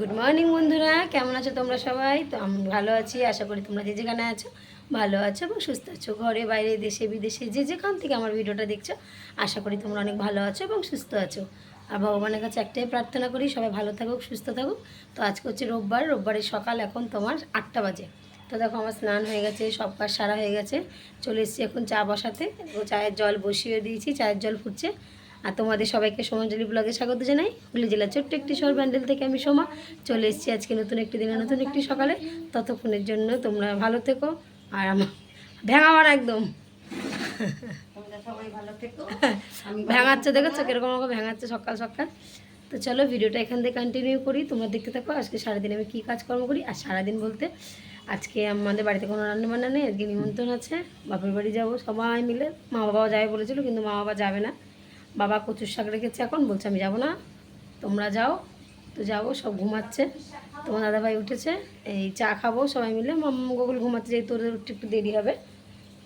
Good morning বন্ধুরা। কেমন আছো তোমরা সবাই? তো আমি ভালো আছি, আশা করি তোমরা যে যেখানে আছো ভালো আছো এবং সুস্থ আছো। ঘরে, বাইরে, দেশে, বিদেশে যে যেখান থেকে আমার ভিডিওটা দেখছ, আশা করি তোমরা অনেক ভালো আছো এবং সুস্থ আছো। আর ভগবানের কাছে একটাই প্রার্থনা করি, সবাই ভালো থাকুক, সুস্থ থাকুক। তো আজকে হচ্ছে রোববার, রোববারের সকাল, এখন তোমার আটটা বাজে। তো দেখো আমার স্নান হয়ে গেছে, সব কাজ সারা হয়ে গেছে। চলে এসেছি এখন চা বসাতে। চায়ের জল বসিয়ে দিয়েছি, চায়ের জল ফুটছে। আর তোমাদের সবাইকে সোমাঞ্জলি ব্লগে স্বাগত জানাই। হুগলি জেলার ছোট্ট একটি শহর ব্যান্ডেল থেকে আমি সোমা। চলে এসেছি আজকে নতুন একটি দিনে নতুন একটি সকালে। ততক্ষণের জন্য তোমরা ভালো থেকো আর আমার ভেঙা মারা একদম। সবাই ভালো থেকো। ভেঙাচ্ছে দেখেছ কীরকম আমাকে ভেঙাচ্ছে সকাল সকাল? তো চলো ভিডিওটা এখান থেকে কন্টিনিউ করি। তোমরা দেখতে থাকো আজকে সারাদিন আমি কী কাজকর্ম করি? আর সারাদিন বলতে আজকে আমাদের বাড়িতে কোনো রান্না বান্না নেই আজকে নিমন্ত্রণ আছে। বাপের বাড়ি যাব সবাই মিলে। মা বাবাও যাবে বলেছিল কিন্তু মা বাবা যাবে না। বাবা কচুর শাক রেখেছে এখন, বলছে আমি যাব না। তোমরা যাও, তো যাব, সব ঘুমাচ্ছে। তোমার দাদাভাই উঠেছে, এই চা খাব, সবাই মিলে। মাম্মা গোকুল ঘুমাচ্ছে, যেহেতু ওদের উঠতে একটু দেরি হবে।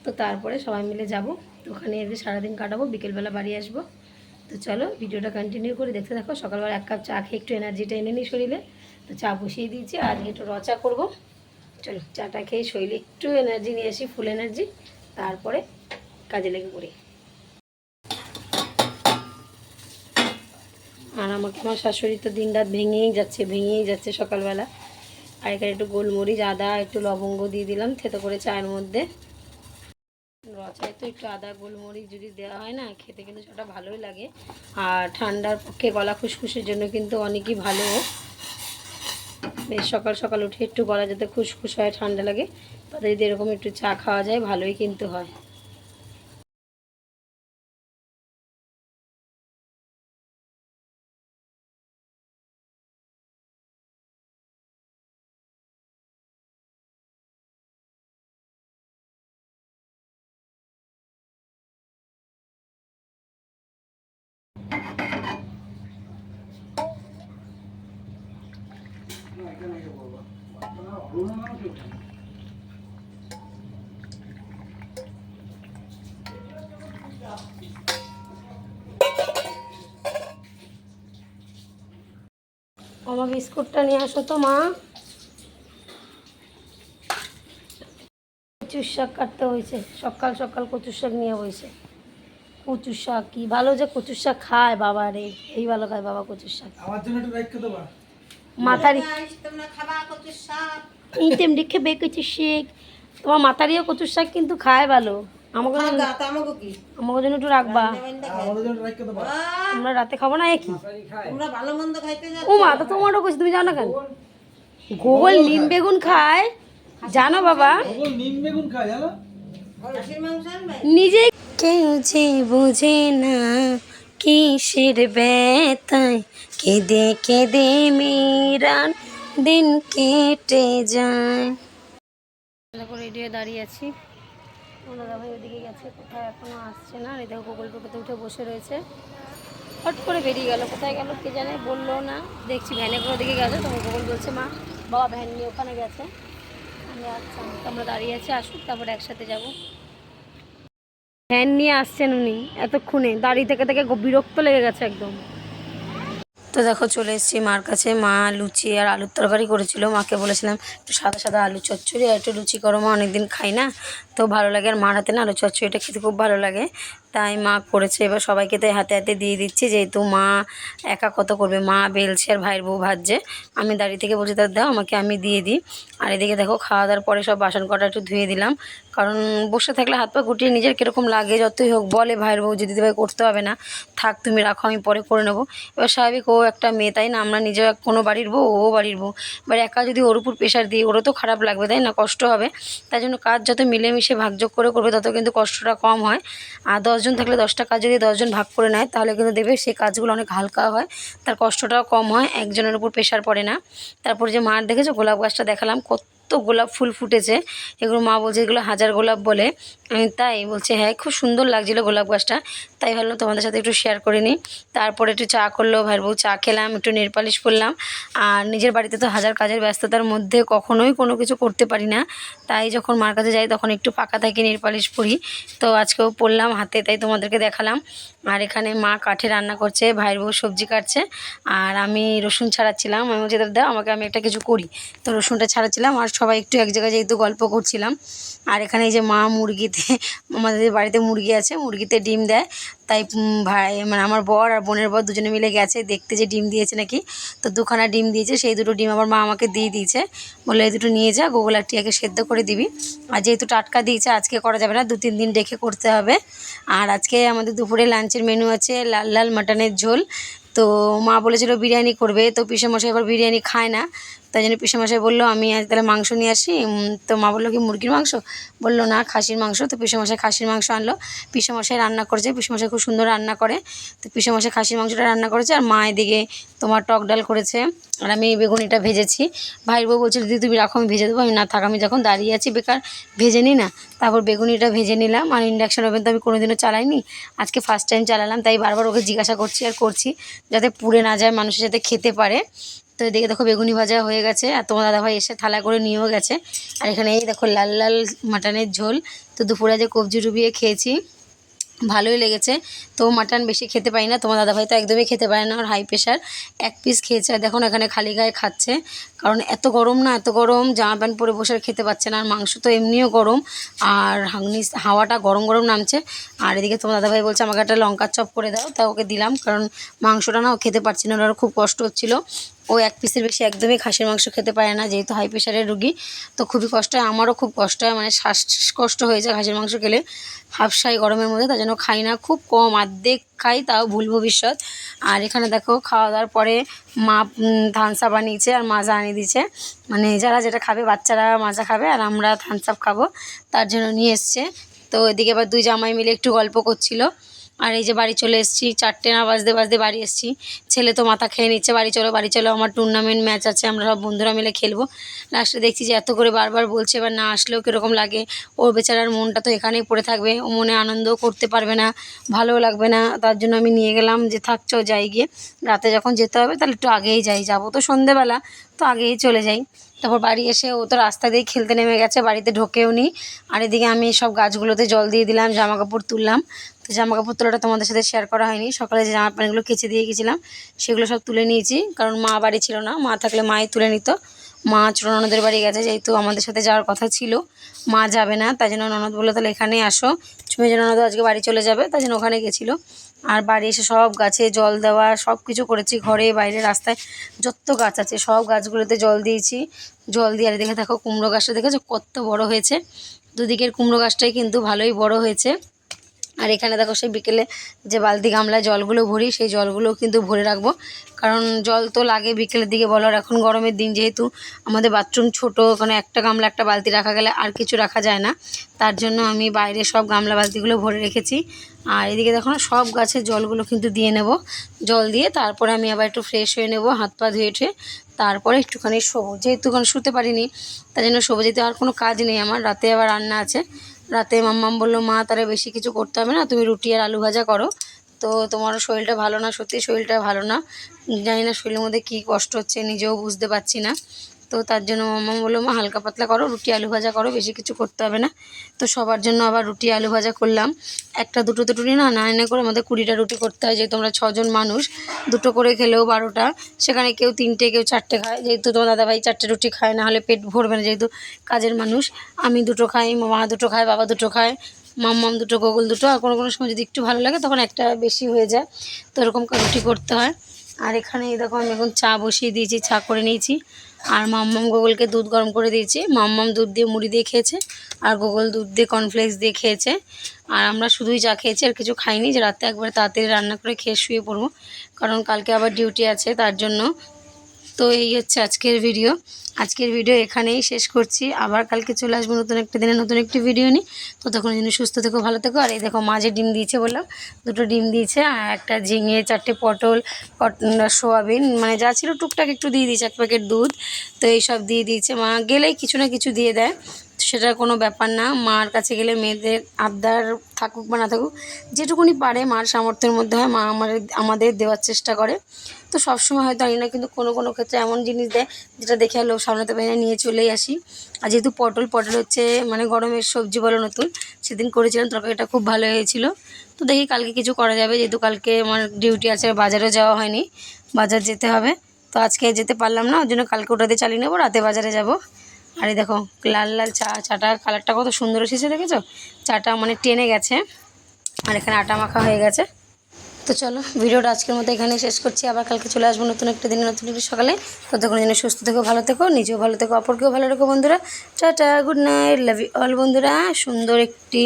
তো তারপরে সবাই মিলে যাব তো ওখানে এসে সারাদিন কাটাবো, বিকেলবেলা বাড়ি আসব। তো চলো, ভিডিওটা কন্টিনিউ করে, দেখতে থাকো, সকালবেলা এক কাপ চা খেয়ে একটু এনার্জিটা এনে নিই শরীরে। তো চা বসিয়ে দিয়েছি, আজকে একটু রচা করব। চলো, চাটা খেয়ে শরীরে একটু এনার্জি নিয়ে আসি ফুল এনার্জি তারপরে কাজে লেগে পড়ি। আর আমাকে আমার শাশুড়ি তো দিন রাত ভেঙেই যাচ্ছে ভেঙেই যাচ্ছে সকালবেলা। আর এখানে একটু গোলমরিচ, আদা, একটু লবঙ্গ দিয়ে দিলাম, থেতো করে চায়ের মধ্যে। রচায় তো একটু আদা, গোলমরিচ যদি দেওয়া হয় না, খেতে কিন্তু সেটা ভালোই লাগে। আর ঠান্ডার পক্ষে গলা খুসখুসের জন্য কিন্তু অনেকই ভালো। বেশ, সকাল সকাল উঠে একটু গলা যাতে খুসখুস হয়, ঠান্ডা লাগে, তাতে যদি এরকম একটু চা খাওয়া যায়, ভালোই কিন্তু হয়। আমার বিস্কুটটা নিয়ে আসো তো, মা। কচুর শাক কাটতে হয়েছে। সকাল সকাল কচুর শাক নিয়ে বসে। কচুর শাক কি? ভালো যে কচুর শাক খায় বাবা রে। এই ভালো খায় বাবা কচুর শাক। আমার জন্য একটু রেখে দেবা। মাথারি তোমরা খাবা কত শাক। এই তেমনি খেবে কচুর শাক তোমার মাথারিও কচুর শাক কিন্তু খায় ভালো। আমাকে তামাগো কি? আমাকে জন্য একটু রাখবা। আমরা রাতে খাব না একই তোমরা ভালো মন্দ খাইতে যাও ও মা তো তোমারও কচু তুমি জানো না কেন? গোগল নিম বেগুন খায়। জানো বাবা? ওগুলো নিম বেগুন খায় জানো? খাসির মাংস আনবে? নিজে কেউ যে বোঝে না কিসের ব্যথায়। কেঁদে কেঁদে মেরান দিন কেটে যায়। হয়ে দাঁড়িয়ে আছি। আমার ভাই ওদিকে গেছে, কোথায় এখনও আসছে না? দেখো গুগল টোটোতে উঠে বসে রয়েছে। হট করে বেরিয়ে গেল। কোথায় গেল কে জানে, বলল না। দেখছি ভ্যানে করে ওদিকে গেছে, তখন গুগল বলছে, মা, বাবা ভ্যান নিয়ে ওখানে গেছে। আমি আচ্ছা আমরা দাঁড়িয়ে আছি, আসুক, তারপরে একসাথে যাব। ভ্যান নিয়ে আসছেন উনি এতক্ষণে। দাঁড়িয়ে থেকে থেকে বিরক্ত লেগে গেছে একদম। তো দেখো, চলে এসেছি মার কাছে। মা লুচি আর আলুর তরকারি করেছিল। মাকে বলেছিলাম, একটু সাদা সাদা আলু চচ্চড়ি আর একটু লুচি করো। মা অনেকদিন খাই না। তো ভালো লাগে আর মার হাতে না আলু চচ্চড়িটা খেতে খুব ভালো লাগে। তাই মা করেছে, এবার সবাইকে তাই হাতে হাতে দিয়ে দিচ্ছি, যেহেতু মা একা কত করবে? মা বেলছে আর ভাইয়ের বউ ভাজছে। আমি দাঁড়িয়ে থেকে বলছি তার দাও, আমাকে আমি দিয়ে দিই। আর এদিকে দেখো, খাওয়া দাওয়ার পরে সব বাসন কটা একটু ধুয়ে দিলাম। কারণ বসে থাকলে হাত পা গুটিয়ে নিজের কীরকম লাগে, যতই হোক বলে ভাইয়ের বউ যে ভাই করতে হবে না, থাক, তুমি রাখো, আমি পরে করে নেব। এবার স্বাভাবিক, ও একটা মেয়ে, তাই না? আমরা এক- কোনো বাড়ির বউ, ও বাড়ির বউ। এবার একা যদি ওর উপর প্রেশার দিই, ওরও তো খারাপ লাগবে, তাই না? কষ্ট হবে। তাই জন্য কাজ যত মিলেমিশে ভাগযোগ করে করবে তত কিন্তু কষ্টটা কম হয়। আর দশজন থাকলে দশটা কাজ যদি দশজন ভাগ করে নেয়, তাহলে কিন্তু দেবে সেই কাজগুলো অনেক হালকা হয়। তার কষ্টটাও কম হয়, একজনের উপর প্রেশার পড়ে না। তারপর যে মার দেখেছ? গোলাপ গাছটা দেখালাম, কত গোলাপ ফুল ফুটেছে। এগুলো মা বলছে এগুলো হাজার গোলাপ বলে। আমি তাই বলছে হ্যাঁ খুব সুন্দর লাগছিল গোলাপ গাছটা। তাই ভাবলাম তোমাদের সাথে একটু শেয়ার করে নিই। তারপরে একটু চা করল ভাইয়ের বউ, চা খেলাম, একটু নেল পালিশ করলাম। আর নিজের বাড়িতে তো হাজার কাজের ব্যস্ততার মধ্যে কখনোই কোনো কিছু করতে পারি না। তাই যখন মার কাছে যাই তখন একটু ফাঁকা থাকি নেল পালিশ পরি তো আজকেও পড়লাম হাতে, তাই তোমাদেরকে দেখালাম। আর এখানে মা কাঠে রান্না করছে, ভাইয়ের বউ সবজি কাটছে। আর আমি রসুন ছাড়াচ্ছিলাম। আমি বলছি, দাদা আমাকে আমি একটা কিছু করি। তো রসুনটা ছাড়াচ্ছিলাম। আর সবাই একটু এক জায়গায় যেহেতু গল্প করছিলাম। আর এখানে এই যে মা মুরগিতে, আমাদের বাড়িতে মুরগি আছে, মুরগিতে ডিম দেয়। তাই ভাই মানে আমার বর আর বোনের বর দুজনে মিলে গেছে, দেখতে যে ডিম দিয়েছে নাকি। তো দুখানা ডিম দিয়েছে, সেই দুটো ডিম আবার মা আমাকে দিয়ে দিয়েছে। বলে এই দুটো নিয়ে যা, গোগল আর টিয়াকে সেদ্ধ করে দিবি। আর যেহেতু টাটকা দিয়েছে, আজকে করা যাবে না, দু তিন দিন রেখে করতে হবে। আর আজকে আমাদের দুপুরে লাঞ্চের মেনু আছে লাল লাল মাটনের ঝোল। তো মা বলেছিল, বিরিয়ানি করবে। তো পিসেমশাই এবার বিরিয়ানি খায় না। তাই জন্য পিসেমশাই বলল, আমি আজ তাহলে মাংস নিয়ে আসি। তো মা বলল, কি মুরগির মাংস? বলল, না, খাসির মাংস। তো পিসেমশাই খাসির মাংস আনলো। পিসেমশাই রান্না করেছে, পিসেমশাই খুব সুন্দর রান্না করে। তো পিসেমশাই খাসির মাংসটা রান্না করেছে, আর মা এদিকে তোমার টক ডাল করেছে। আর আমি বেগুনিটা ভেজেছি। ভাইয়ের বউ বলছিল, দিদি, তুমি রাখো, আমি ভেজে দেবো। আমি, না, থাক, আমি যখন দাঁড়িয়ে আছি, বেকার, ভেজে নিই না। তারপর বেগুনিটা ভেজে নিলাম। আর ইন্ডাকশন ওভেন তো আমি কোনোদিনও চালাইনি। আজকে ফার্স্ট টাইম চালালাম, তাই বারবার ওকে জিজ্ঞাসা করছি আর করছি, যাতে পুড়ে না যায়, মানুষের যাতে খেতে পারে। তো এদিকে দেখো বেগুনি ভাজা হয়ে গেছে আর তোমার দাদাভাই এসে থালা করে নিয়েও গেছে। আর এখানে এই দেখো লাল লাল মাটনের ঝোল। তো দুপুরে যে কবজি ডুবিয়ে খেয়েছি, ভালোই লেগেছে। তো মাটন বেশি খেতে পারি না, তোমার দাদাভাই তো একদমই খেতে পারে না আর হাই প্রেশার এক পিস খেয়েছে, আর দেখুন এখানে খালি গায়ে খাচ্ছে। কারণ এত গরম না, এত গরম, জামা প্যান্ট পরে বসে খেতে পারছে না। আর মাংস তো এমনিও গরম, আর হাগনি, হাওয়াটা গরম গরম নামছে। আর এদিকে তোমার দাদাভাই বলছে, আমাকে একটা লঙ্কার চপ করে দাও। তা ওকে দিলাম, কারণ মাংসটা না ও খেতে পারছিল না, ওর খুব কষ্ট হচ্ছিল। ও এক পিসের বেশি একদমই খাসির মাংস খেতে পারে না, যেহেতু হাই প্রেশারের রুগী। তো খুবই কষ্ট হয়, আমারও খুব কষ্ট হয় মানে শ্বাসকষ্ট হয়ে যায় খাসির মাংস খেলে। হাফসাই গরমের মধ্যে, তার জন্য খাই না, খুব কম, আর্ধেক খাই, তাও ভুল ভবিষ্যৎ। আর এখানে দেখো, খাওয়া দাওয়ার পরে মা থানসা বানিয়েছে আর মাজা আনিয়ে দিয়েছে। মানে যারা যেটা খাবে, বাচ্চারা মাজা খাবে আর আমরা থানসাপ খাব, তার জন্য নিয়ে এসছে। তো এদিকে এবার দুই জামাই মিলে একটু গল্প করছিল। আর এই যে বাড়ি চলে এসেছি, চারটে না বাজতে বাজতে বাড়ি এসেছি। ছেলে তো মাথা খেয়ে নিচ্ছে, বাড়ি চলো বাড়ি চলো, আমার টুর্নামেন্ট ম্যাচ আছে, আমরা সব বন্ধুরা মিলে খেলব। লাস্টে দেখছি যে এত করে বারবার বলছে, এবার না আসলেও কীরকম লাগে। ওর বেচারার মনটা তো এখানেই পড়ে থাকবে, ও মনে আনন্দও করতে পারবে না, ভালোও লাগবে না। তার জন্য আমি নিয়ে গেলাম যে থাকছো যাই গিয়ে। রাতে যখন যেতে হবে, তাহলে একটু আগেই যাই। যাব তো সন্ধেবেলা, তো আগেই চলে যাই। তারপর বাড়ি এসে ও তো রাস্তা দিয়ে খেলতে নেমে গেছে, বাড়িতে ঢোকেও নি। আর এদিকে আমি সব গাছগুলোতে জল দিয়ে দিলাম জামা কাপড় তুললাম। তো জামা কাপড় তোলাটা তোমাদের সাথে শেয়ার করা হয়নি। সকালে যে জামা প্যান্টগুলো কেচে দিয়ে গেছিলাম, সেগুলো সব তুলে নিয়েছি, কারণ মা বাড়ি ছিল না, মা থাকলে মাই তুলে নিত। মা ছোটো ননদের বাড়ি গেছে, যেহেতু আমাদের সাথে যাওয়ার কথা ছিল, মা যাবে না, তাই জন্য ননদ বলল, তাহলে এখানেই আসো। চুমে যে ননদ আজকে বাড়ি চলে যাবে, তাই জন্য ওখানে গেছিল। আর বাড়ি এসে সব গাছে জল দেওয়া, সব কিছু করেছি, ঘরে, বাইরে, রাস্তায় যত গাছ আছে, সব গাছগুলোতে জল দিয়েছি। জল দিয়ে, আর দেখে দেখো কুমড়ো গাছটা, দেখেছ কত বড় হয়েছে? দুদিকের কুমড়ো গাছটাই কিন্তু ভালোই বড় হয়েছে। আর এখানে দেখো সেই বিকেলে যে বালতি গামলায় জলগুলো ভরি, সেই জলগুলো কিন্তু ভরে রাখব। কারণ জল তো লাগে বিকেলের দিকে, বলো আর এখন গরমের দিন যেহেতু আমাদের বাথরুম ছোট, ওখানে একটা গামলা, একটা বালতি রাখা গেলে আর কিছু রাখা যায় না। তার জন্য আমি বাইরে সব গামলা বালতিগুলো ভরে রেখেছি। আর এদিকে দেখো না, সব গাছের জলগুলো কিন্তু দিয়ে নেব। জল দিয়ে তারপরে আমি আবার একটু ফ্রেশ হয়ে নেব, হাত পা ধুয়ে টুয়ে। তারপরে একটুখানি শোবো। যেহেতু শুতে পারিনি, তার জন্য শোবো, যেহেতু আর কোনো কাজ নেই আমার, রাতে আবার রান্না আছে। রাতে মাম্মাম বলল, মা তারা বেশি কিছু করতে হবে না, তুমি রুটি আর আলু ভাজা করো। তো তোমার শরীরটা ভালো না? সত্যি শরীরটা ভালো না? জানি না শরীরের মধ্যে কী কষ্ট হচ্ছে, নিজেও বুঝতে পারছি না। তো তার জন্য মাম্মা বলল, মা, হালকা পাতলা করো, রুটি, আলু ভাজা করো, বেশি কিছু করতে হবে না। তো সবার জন্য আবার রুটি, আলু ভাজা করলাম। একটা, দুটো রুটি না না এনে করে আমাদের কুড়িটা রুটি করতে হয়, যেহেতু আমরা ছজন মানুষ, দুটো করে খেলেও বারোটা। সেখানে কেউ তিনটে, কেউ চারটে খায়। যেহেতু তোমার দাদাভাই চারটে রুটি খায়, না হলে পেট ভরবে না, যেহেতু কাজের মানুষ। আমি দুটো খাই মা দুটো খায়, বাবা দুটো খায়, মাম্মাম দুটো, গোগল দুটো, আর কোনো কোনো সময় যদি একটু ভালো লাগে, তখন একটা বেশি হয়ে যায়। তো এরকম রুটি করতে হয়। আর এখানে দেখো, আমি এখন চা বসিয়ে দিয়েছি, চা করে নিয়েছি। আর মাম্মাম গোগলকে দুধ গরম করে দিয়েছি। মাম্মাম দুধ দিয়ে মুড়ি দিয়ে খেয়েছে, আর গোগল দুধ দিয়ে কর্নফ্লেক্স দিয়ে খেয়েছে। আর আমরা শুধুই চা খেয়েছি, আর কিছু খাইনি যে রাতে একবার তাড়াতাড়ি রান্না করে খেয়ে শুয়ে পড়ব। কারণ কালকে আবার ডিউটি আছে, তার জন্য তো এই হচ্ছে আজকের ভিডিও আজকের ভিডিও এখানেই শেষ করছি। আবার কালকে চলে আসব নতুন একটা দিনে নতুন একটি ভিডিও নিই তো তখন যেন সুস্থ থেকো, ভালো থেকো। আর এই দেখো মাঝে ডিম দিয়েছে বললাম, দুটো ডিম দিয়েছে আর একটা ঝিঙে, চারটে পটল, পট- সোয়াবিন মানে যা ছিল টুকটাক একটু দিয়ে দিয়েছে, এক প্যাকেট দুধ। তো এইসব দিয়ে দিয়েছে। মা গেলেই কিছু না কিছু দিয়ে দেয়। সেটা কোনো ব্যাপার না। মার কাছে গেলে মেয়েদের আবদার থাকুক বা না থাকুক, যেটুকুনি পারে মার সামর্থ্যের মধ্যে হয়, মা আমাদের আমাদের দেওয়ার চেষ্টা করে। তো সবসময় হয়তো আনি না, কিন্তু কোনো কোনো ক্ষেত্রে এমন জিনিস দেয়, যেটা দেখে লোক সামলাতে পারি না নিয়ে চলেই আসি। আর যেহেতু পটল পটল হচ্ছে মানে গরমের সবজি বলো নতুন, সেদিন করেছিলাম, তরকারিটা খুব ভালো হয়েছিল। তো দেখি কালকে কিছু করা যাবে, যেহেতু কালকে আমার ডিউটি আছে, বাজারেও যাওয়া হয়নি, বাজার যেতে হবে। তো আজকে যেতে পারলাম না, ওর জন্য কালকে ওটাতে চালিয়ে নেব, রাতে বাজারে যাব। আর এই দেখো, লাল লাল চা, চাটা কালারটা কত সুন্দর এসেছে, দেখেছ? চাটা মানে টেনে গেছে, আর এখানে আটা মাখা হয়ে গেছে। তো চলো, ভিডিওটা আজকের মতো এখানে শেষ করছি। আবার কালকে চলে আসব নতুন একটা দিনে, নতুন একটি সকালে। ততক্ষণ যেন সুস্থ থেকো, ভালো থেকো, নিজেও ভালো থেকো, অপরকেও ভালো রেখো, বন্ধুরা। Tata good night love you all বন্ধুরা। সুন্দর একটি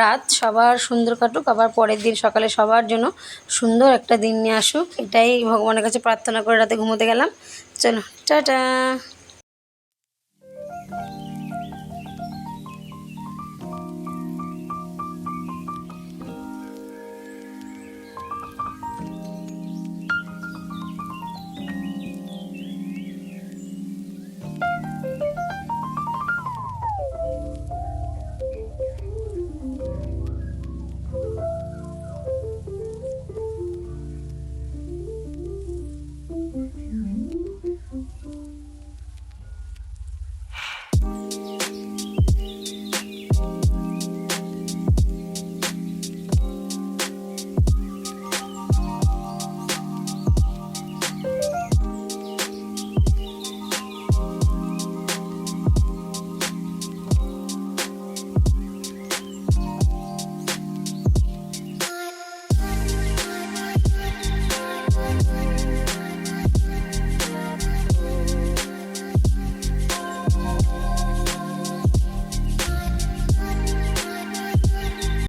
রাত, সবার সুন্দর কাটুক। আবার পরের দিন সকালে সবার জন্য সুন্দর একটা দিন নিয়ে আসুক। এটাই ভগবানের কাছে প্রার্থনা করে রাতে ঘুমোতে গেলাম। চলো, টাটা।